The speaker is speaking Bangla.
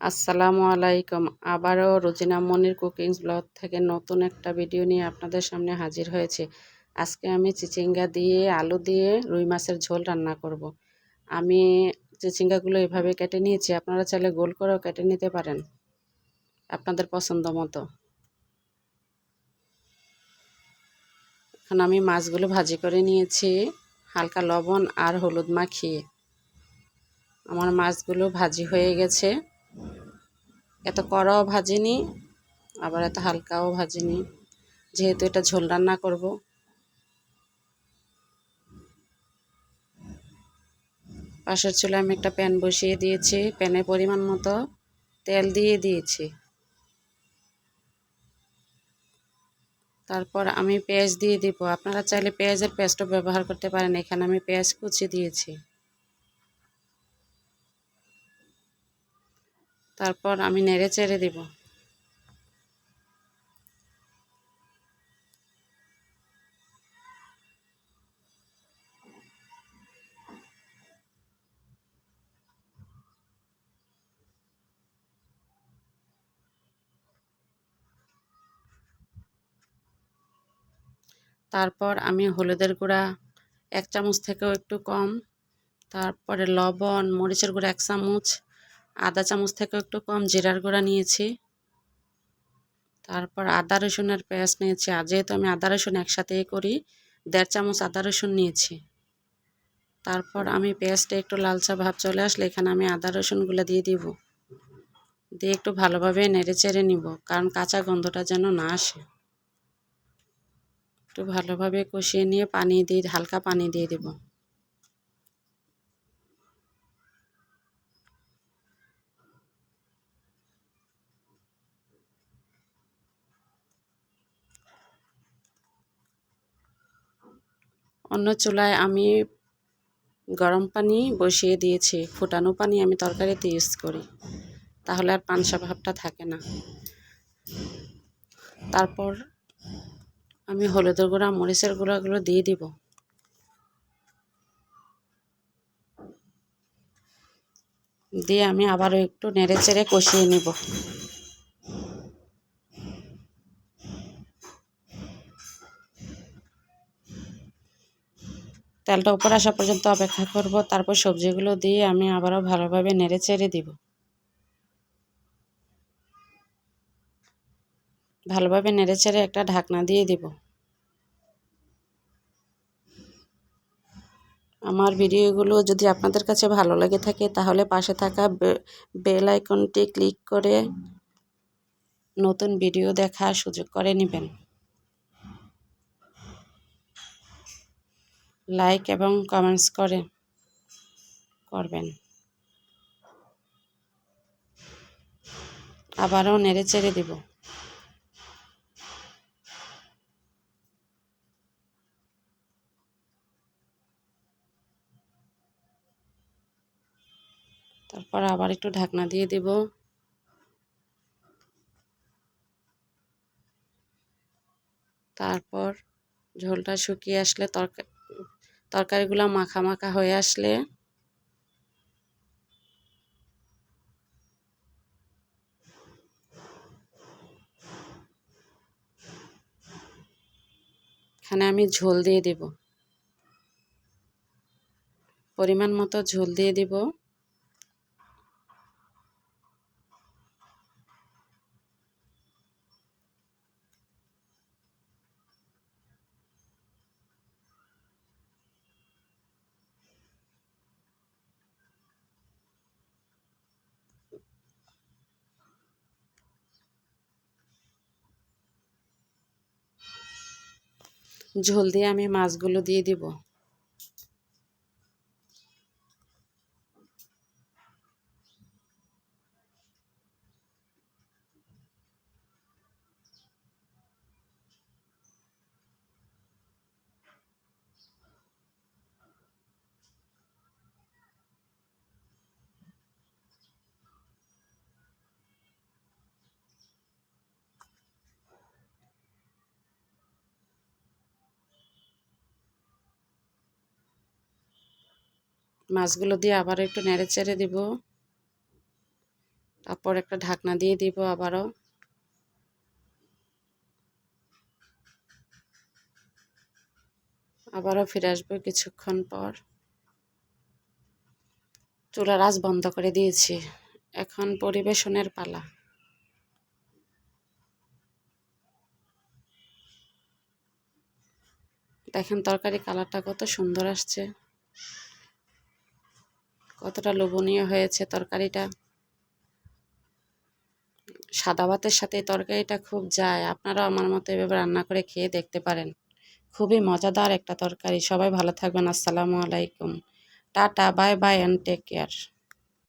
আসসালামু আলাইকুম। আবারও রোজিনা মনির কুকিংস ব্লগ থেকে নতুন একটা ভিডিও নিয়ে আপনাদের সামনে হাজির হয়েছে। আজকে আমি চিচিঙ্গা দিয়ে, আলু দিয়ে রুই মাছের ঝোল রান্না করব। আমি চিচিঙ্গাগুলো এভাবে কেটে নিয়েছি, আপনারা চাইলে গোল করেও কেটে নিতে পারেন আপনাদের পছন্দ মতো। এখন আমি মাছগুলো ভাজি করে নিয়েছি, হালকা লবণ আর হলুদ মাখিয়ে। আমার মাছগুলো ভাজি হয়ে গেছে। এত কড়াও ভাজিনি, আবার এত হালকাও ভাজিনি। যেহেতু এটা ঝোল রান্না করব। পাশের চুলে আমি একটা প্যান বসিয়ে দিয়েছি। প্যানে পরিমাণ মতো তেল দিয়ে দিয়েছি। তারপর আমি পেঁয়াজ দিয়ে দিব। আপনারা চাইলে পেঁয়াজের পেস্টও ব্যবহার করতে পারেন। এখানে আমি পেঁয়াজ কুচি দিয়েছি। তারপর আমি নেড়ে চেড়ে দেব। তারপর আমি হলুদের গুঁড়া এক চামচ থেকেও একটু কম। তারপরে লবণ, মরিচের গুঁড়া এক চামচ। আদা চামচ থেকে একটু কম জিরার গুঁড়া নিয়েছি। তারপর আদা রসুনের পেঁয়াজ নিয়েছি। আর যেহেতু আমি আদা রসুন একসাথেই করি, দেড় চামচ আদা রসুন নিয়েছি। তারপর আমি পেঁয়াজটা একটু লালচা ভাব চলে আসলে এখানে আমি আদা রসুনগুলো দিয়ে দিব। দিয়ে একটু ভালোভাবে নেড়ে চেড়ে নিব, কারণ কাঁচা গন্ধটা যেন না আসে। একটু ভালোভাবে কষিয়ে নিয়ে পানি দিয়ে, হালকা পানি দিয়ে দেবো। অন্য চুলায় আমি গরম পানি বসিয়ে দিয়েছি, ফুটানো পানি আমি তরকারিতে ইউজ করি। তাহলে আর পানসা ভাবটা থাকে না। তারপর আমি হলুদের গুঁড়া, মরিচের গুঁড়াগুলো দিয়ে দিব। দিয়ে আমি আবারও একটু নেড়ে চেড়ে কষিয়ে নিব। তেলটা উপর আসা পর্যন্ত অপেক্ষা করব, তারপর সবজিগুলো দিয়ে আমি আবারও ভালোভাবে নেড়ে চেড়ে দিব। ভালোভাবে নেড়ে চেড়ে একটা ঢাকনা দিয়ে দিব। আমার ভিডিওগুলো যদি আপনাদের কাছে ভালো লাগে থাকে, তাহলে পাশে থাকা বেল আইকনটি ক্লিক করে নতুন ভিডিও দেখার সুযোগ করে নেবেন। লাইক এবং কমেন্টস করে, করবেন। আবারও নেড়ে চেড়ে দিব। তারপর আবার একটু ঢাকনা দিয়ে দেব। তারপর ঝোলটা শুকিয়ে আসলে তরকারি তরকারিগুলো মাখা মাখা হয়ে আসলে এখানে আমি ঝোল দিয়ে দেব। পরিমাণ মতো ঝোল দিয়ে দিব। ঝোল দিয়ে আমি মাছগুলো দিয়ে দিব। মাছগুলো দিয়ে আবার একটু নেড়ে চেড়ে দিব। তারপর একটা ঢাকনা দিয়ে দিব আবারও। আবারও ফিরে আসব কিছুক্ষণ পর। চুলার আঁচ বন্ধ করে দিয়েছি। এখন পরিবেশনের পালা। দেখেন তরকারি কালারটা কত সুন্দর আসছে। কতটা লোভনীয় হয়েছে তরকারিটা? সাদা ভাতের সাথে তরকারিটা খুব যায়। আপনারাও আমার মতো এভাবে রান্না করে খেয়ে দেখতে পারেন। খুবই মজাদার একটা তরকারি। সবাই ভালো থাকবেন। আসসালামু আলাইকুম। Tata, bye bye and take care